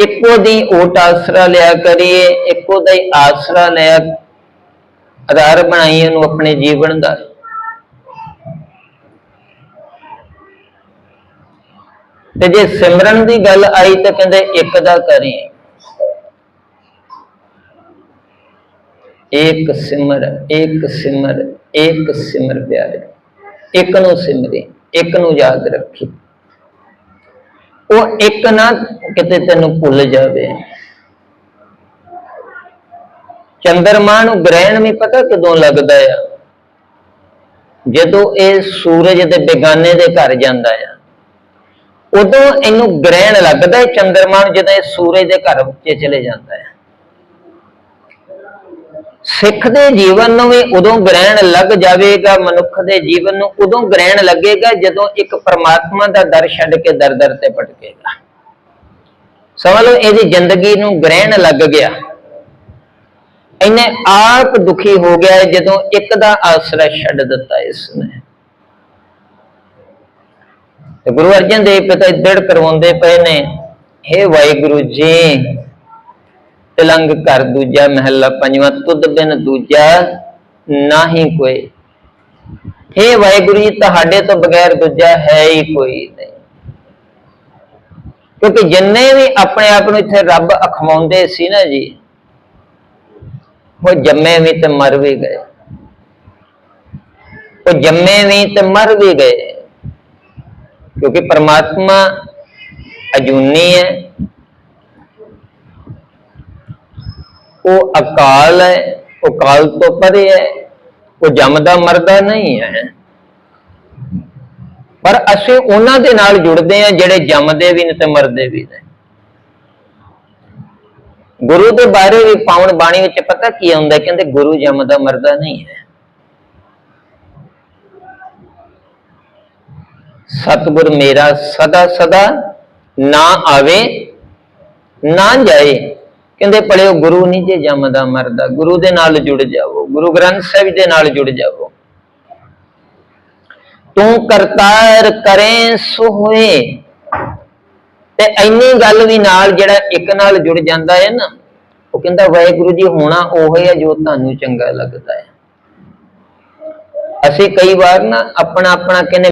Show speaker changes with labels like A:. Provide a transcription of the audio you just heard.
A: ਇੱਕੋ ਦੀ ਓਟ ਆਸਰਾ ਲਿਆ ਕਰੀਏ ਇੱਕੋ ਦਾ ਹੀ ਆਸਰਾ ਲਿਆ, ਆਧਾਰ ਬਣਾਈਏ ਉਹਨੂੰ ਆਪਣੇ ਜੀਵਨ ਦਾ। ਤੇ ਜੇ ਸਿਮਰਨ ਦੀ ਗੱਲ ਆਈ ਤਾਂ ਕਹਿੰਦੇ ਇੱਕ ਦਾ ਕਰੀਏ ਇੱਕ ਸਿਮਰ ਇੱਕ ਸਿਮਰ ਇੱਕ ਸਿਮਰ ਪਿਆਰੇ। ਇੱਕ ਨੂੰ ਸਿਮਰੇ, ਇੱਕ ਨੂੰ ਯਾਦ ਰੱਖੀ। ਉਹ ਇੱਕ ਨਾ ਕਿਤੇ ਤੈਨੂੰ ਭੁੱਲ ਜਾਵੇ। ਚੰਦਰਮਾ ਨੂੰ ਗ੍ਰਹਿਣ ਵੀ ਪਤਾ ਕਦੋਂ ਲੱਗਦਾ ਆ? ਜਦੋਂ ਇਹ ਸੂਰਜ ਦੇ ਬੇਗਾਨੇ ਦੇ ਘਰ ਜਾਂਦਾ ਆ। ਉਦੋਂ ਇਹਨੂੰ ਗ੍ਰਹਿਣ ਲੱਗਦਾ ਹੈ ਚੰਦਰਮਾ ਨੂੰ ਜਦੋਂ ਇਹ ਸੂਰਜ ਦੇ ਘਰ ਵਿੱਚ ਚਲੇ ਜਾਂਦਾ ਹੈ ਸਿੱਖ ਦੇ ਜੀਵਨ ਨੂੰ ਵੀ ਉਦੋਂ ਗ੍ਰਹਿਣ ਲੱਗ ਜਾਵੇਗਾ, ਮਨੁੱਖ ਦੇ ਜੀਵਨ ਨੂੰ ਉਦੋਂ ਗ੍ਰਹਿਣ ਲੱਗੇਗਾ, ਜਦੋਂ ਇੱਕ ਪਰਮਾਤਮਾ ਦਾ ਦਰ ਛੱਡ ਕੇ ਦਰ ਦਰ ਤੇ ਭਟਕੇਗਾ। ਸਮਝ ਇਹਦੀ ਜ਼ਿੰਦਗੀ ਨੂੰ ਗ੍ਰਹਿਣ ਲੱਗ ਗਿਆ। ਇਹਨੇ ਆਪ ਦੁਖੀ ਹੋ ਗਿਆ ਜਦੋਂ ਇੱਕ ਦਾ ਆਸਰਾ ਛੱਡ ਦਿੱਤਾ ਇਸਨੇ। ਤੇ ਗੁਰੂ ਅਰਜਨ ਦੇਵ ਪਿਤਾ ਦ੍ਰਿੜ ਕਰਵਾਉਂਦੇ ਪਏ ਨੇ हे ਵਾਹਿਗੁਰੂ ਜੀ ਤਿਲੰਗ ਕਰ ਦੂਜਾ ਮਹਿਲਾ ਪੰਜਵਾਂ, ਤੁਧ ਬਿਨ ਦੂਜਾ ਨਾਹੀ ਕੋਈ। हे ਵਾਹਿਗੁਰੂ ਜੀ, ਤੁਹਾਡੇ ਤੋਂ ਬਗੈਰ ਦੂਜਾ ਹੈ ਹੀ ਕੋਈ ਨਹੀਂ। ਕਿਉਂਕਿ ਜਿੰਨੇ ਵੀ ਆਪਣੇ ਆਪ ਨੂੰ ਇੱਥੇ ਰੱਬ ਅਖਵਾਉਂਦੇ ਸੀ ਨਾ ਜੀ, ਉਹ ਜੰਮੇ ਵੀ ਤੇ ਮਰ ਵੀ ਗਏ। ਉਹ ਜੰਮੇ ਵੀ ਤੇ ਮਰ ਵੀ ਗਏ। ਕਿਉਂਕਿ ਪਰਮਾਤਮਾ ਅਜੂਨੀ ਹੈ। ਉਹ ਅਕਾਲ ਹੈ, ਉਹ ਕਾਲ ਤੋਂ ਪਰੇ ਹੈ, ਉਹ ਜੰਮਦਾ ਮਰਦਾ ਨਹੀਂ ਹੈ। ਪਰ ਅਸੀਂ ਉਹਨਾਂ ਦੇ ਨਾਲ ਜੁੜਦੇ ਹਾਂ ਜਿਹੜੇ ਜੰਮਦੇ ਵੀ ਨੇ ਤੇ ਮਰਦੇ ਵੀ ਨੇ। ਗੁਰੂ ਦੇ ਬਾਰੇ ਵੀ ਪਾਉਣ ਬਾਣੀ ਵਿੱਚ ਪਤਾ ਕੀ ਆਉਂਦਾ ਕਹਿੰਦੇ ਗੁਰੂ ਜੰਮਦਾ ਮਰਦਾ ਨਹੀਂ ਹੈ। ਸਤਿਗੁਰ ਮੇਰਾ ਸਦਾ ਸਦਾ ਨਾ ਆਵੇ, ਨਾ ਜਾਏ ਕਹਿੰਦੇ ਪੜਿਓ ਗੁਰੂ ਨਹੀਂ ਜੇ ਜੰਮਦਾ ਮਰਦਾ, ਗੁਰੂ ਦੇ ਨਾਲ ਜੁੜ ਜਾਵੋ, ਗੁਰੂ ਗ੍ਰੰਥ ਸਾਹਿਬ ਦੇ ਨਾਲ ਜੁੜ ਜਾਵੋ। ਤੂੰ ਕਰਤਾਰ ਕਰੇ ਸੋ ਤੇ ਇੰਨੀ ਗੱਲ ਵੀ ਨਾਲ ਜਿਹੜਾ ਇੱਕ ਨਾਲ ਜੁੜ ਜਾਂਦਾ ਹੈ ਨਾ, ਉਹ ਕਹਿੰਦਾ ਵਾਹਿਗੁਰੂ ਜੀ ਹੋਣਾ ਉਹ ਹੈ ਜੋ ਤੁਹਾਨੂੰ ਚੰਗਾ ਲੱਗਦਾ ਹੈ। ਅਸੀਂ ਕਈ ਵਾਰ ਨਾ ਆਪਣਾ ਆਪਣਾ ਕਹਿੰਦੇ